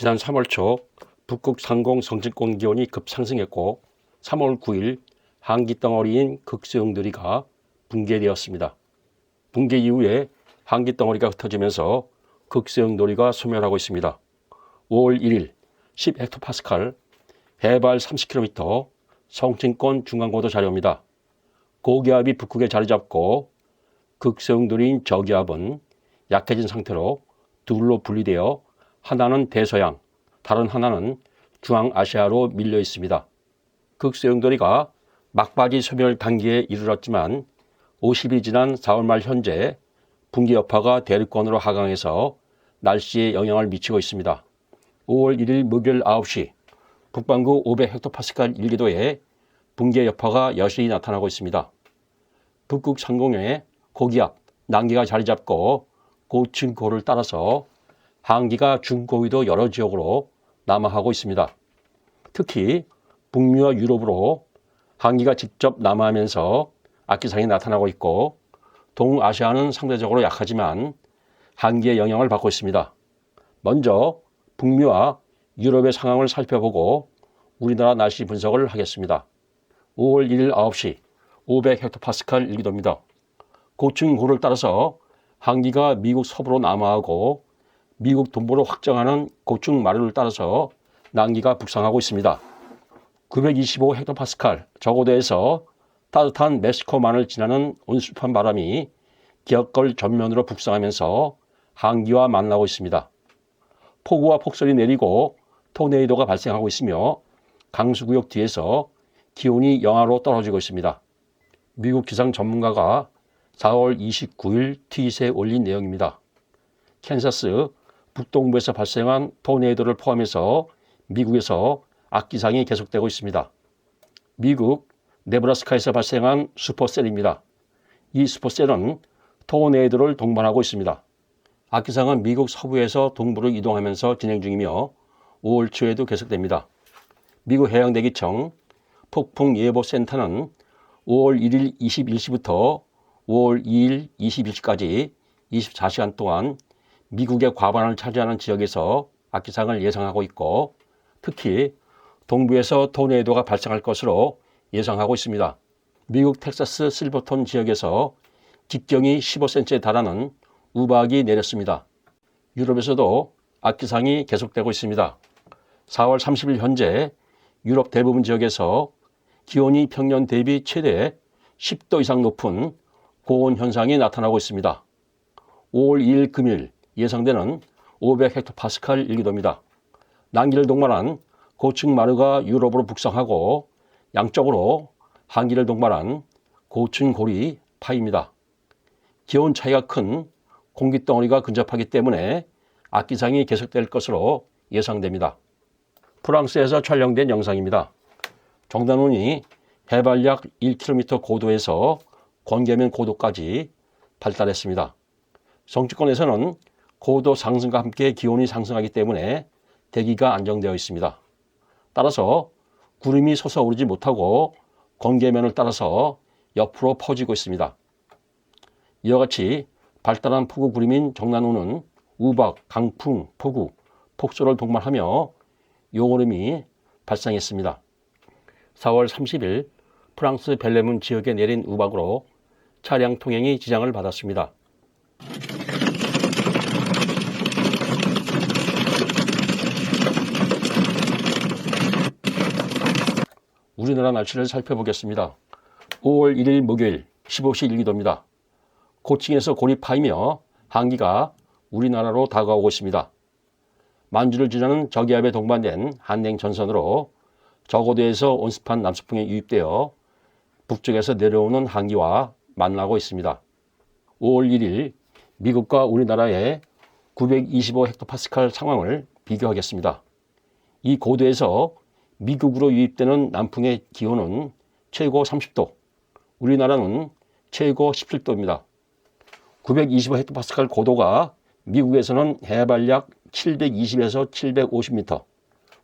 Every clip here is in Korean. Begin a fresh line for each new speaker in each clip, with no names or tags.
지난 3월 초 북극 상공 성층권 기온이 급상승했고 3월 9일 한기 덩어리인 극소용들이가 붕괴되었습니다. 붕괴 이후에 한기 덩어리가 흩어지면서 극소용돌이가 소멸하고 있습니다. 5월 1일 10헥토파스칼 해발 30km 성층권 중간고도 자료입니다. 고기압이 북극에 자리 잡고 극소용돌이인 저기압은 약해진 상태로 둘로 분리되어 하나는 대서양, 다른 하나는 중앙아시아로 밀려 있습니다. 극소용돌이가 막바지 소멸 단계에 이르렀지만 50이 지난 4월 말 현재 분기 여파가 대륙권으로 하강해서 날씨에 영향을 미치고 있습니다. 5월 1일 목요일 9시 북반구 500헥토파스칼 일기도에 붕괴 여파가 여실히 나타나고 있습니다. 북극 상공에 고기압, 난기가 자리 잡고 고층 고를 따라서 한기가 중고위도 여러 지역으로 남하하고 있습니다. 특히 북미와 유럽으로 한기가 직접 남하하면서 악기상이 나타나고 있고 동아시아는 상대적으로 약하지만 한기의 영향을 받고 있습니다. 먼저 북미와 유럽의 상황을 살펴보고 우리나라 날씨 분석을 하겠습니다. 5월 1일 9시 500헥토파스칼 일기도입니다. 고층 고를 따라서 한기가 미국 서부로 남하하고 미국 동부로 확장하는 고층 마루를 따라서 난기가 북상하고 있습니다. 925 헥토파스칼 저고도에서 따뜻한 멕시코만을 지나는 온습한 바람이 기역걸 전면으로 북상하면서 한기와 만나고 있습니다. 폭우와 폭설이 내리고 토네이도가 발생하고 있으며 강수구역 뒤에서 기온이 영하로 떨어지고 있습니다. 미국 기상 전문가가 4월 29일 트윗에 올린 내용입니다. 캔사스 북동부에서 발생한 토네이도를 포함해서 미국에서 악기상이 계속되고 있습니다. 미국 네브라스카에서 발생한 슈퍼셀입니다. 이 슈퍼셀은 토네이도를 동반하고 있습니다. 악기상은 미국 서부에서 동부로 이동하면서 진행 중이며 5월 초에도 계속됩니다. 미국 해양대기청 폭풍예보센터는 5월 1일 21시부터 5월 2일 21시까지 24시간 동안 미국의 과반을 차지하는 지역에서 악기상을 예상하고 있고 특히 동부에서 토네이도가 발생할 것으로 예상하고 있습니다. 미국 텍사스 실버톤 지역에서 직경이 15cm에 달하는 우박이 내렸습니다. 유럽에서도 악기상이 계속되고 있습니다. 4월 30일 현재 유럽 대부분 지역에서 기온이 평년 대비 최대 10도 이상 높은 고온 현상이 나타나고 있습니다. 5월 2일 금일 예상되는 500헥토파스칼 일기도입니다. 난기를 동반한 고층 마르가 유럽으로 북상하고 양쪽으로 한기를 동반한 고층 골이 파입니다. 기온 차이가 큰 공기 덩어리가 근접하기 때문에 악기상이 계속될 것으로 예상됩니다. 프랑스에서 촬영된 영상입니다. 정단운이 해발 약 1km 고도에서 권계면 고도까지 발달했습니다. 성주권에서는 고도 상승과 함께 기온이 상승하기 때문에 대기가 안정되어 있습니다. 따라서 구름이 솟아오르지 못하고 건계면을 따라서 옆으로 퍼지고 있습니다. 이와 같이 발달한 폭우 구름인 정난우는 우박, 강풍, 폭우, 폭설을 동반하며 용오름이 발생했습니다. 4월 30일 프랑스 벨레문 지역에 내린 우박으로 차량 통행이 지장을 받았습니다. 우리나라 날씨를 살펴보겠습니다. 5월 1일 목요일 15시 일기도입니다. 고층에서 골이 파이며 한기가 우리나라로 다가오고 있습니다. 만주를 지나는 저기압에 동반된 한냉 전선으로 저고도에서 온습한 남서풍이 유입되어 북쪽에서 내려오는 한기와 만나고 있습니다. 5월 1일 미국과 우리나라의 925 헥토파스칼 상황을 비교하겠습니다. 이 고도에서 미국으로 유입되는 남풍의 기온은 최고 30도, 우리나라는 최고 17도입니다. 925 헥토파스칼 고도가 미국에서는 해발 약 720에서 750m,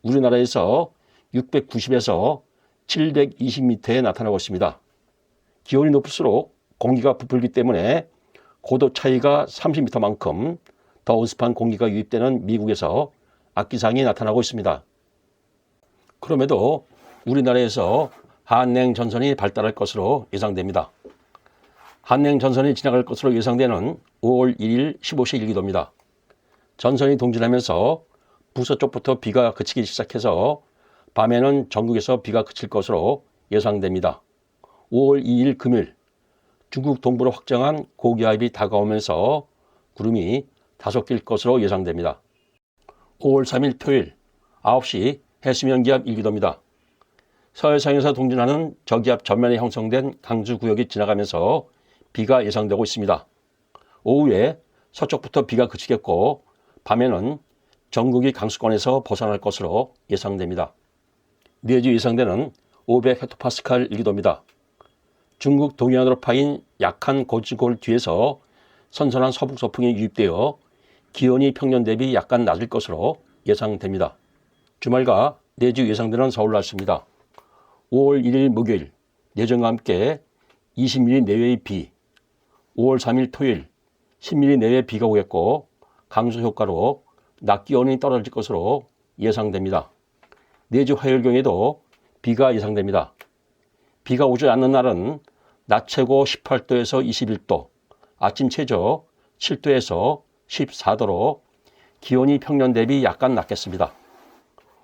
우리나라에서 690에서 720m에 나타나고 있습니다. 기온이 높을수록 공기가 부풀기 때문에 고도 차이가 30m만큼 더 온습한 공기가 유입되는 미국에서 악기상이 나타나고 있습니다. 그럼에도 우리나라에서 한냉 전선이 발달할 것으로 예상됩니다. 한냉 전선이 지나갈 것으로 예상되는 5월 1일 15시 일기도입니다. 전선이 동진하면서 북서쪽부터 비가 그치기 시작해서 밤에는 전국에서 비가 그칠 것으로 예상됩니다. 5월 2일 금요일 중국 동부로 확정한 고기압이 다가오면서 구름이 다소 낄 것으로 예상됩니다. 5월 3일 토요일 9시 해수면 기압 일기도입니다. 서해상에서 동진하는 저기압 전면에 형성된 강수 구역이 지나가면서 비가 예상되고 있습니다. 오후에 서쪽부터 비가 그치겠고 밤에는 전국이 강수권에서 벗어날 것으로 예상됩니다. 내주 예상되는 500 헥토파스칼 일기도입니다. 중국 동해안으로 파인 약한 고지골 뒤에서 선선한 서북 서풍이 유입되어 기온이 평년 대비 약간 낮을 것으로 예상됩니다. 주말과 내주 예상되는 서울 날씨입니다. 5월 1일 목요일 예정과 함께 20mm 내외의 비, 5월 3일 토요일 10mm 내외 비가 오겠고 강수 효과로 낮 기온이 떨어질 것으로 예상됩니다. 내주 화요일 경에도 비가 예상됩니다. 비가 오지 않는 날은 낮 최고 18도에서 21도, 아침 최저 7도에서 14도로 기온이 평년 대비 약간 낮겠습니다.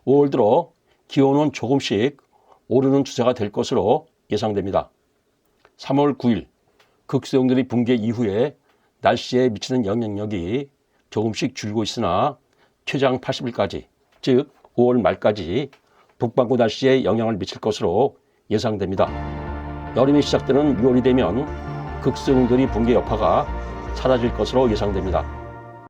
5월 들어 기온은 조금씩 오르는 추세가 될 것으로 예상됩니다. 3월 9일 극소용들이 붕괴 이후에 날씨에 미치는 영향력이 조금씩 줄고 있으나 최장 80일까지 즉 5월 말까지 북반구 날씨에 영향을 미칠 것으로 예상됩니다. 여름이 시작되는 6월이 되면 극성들이 붕괴 여파가 사라질 것으로 예상됩니다.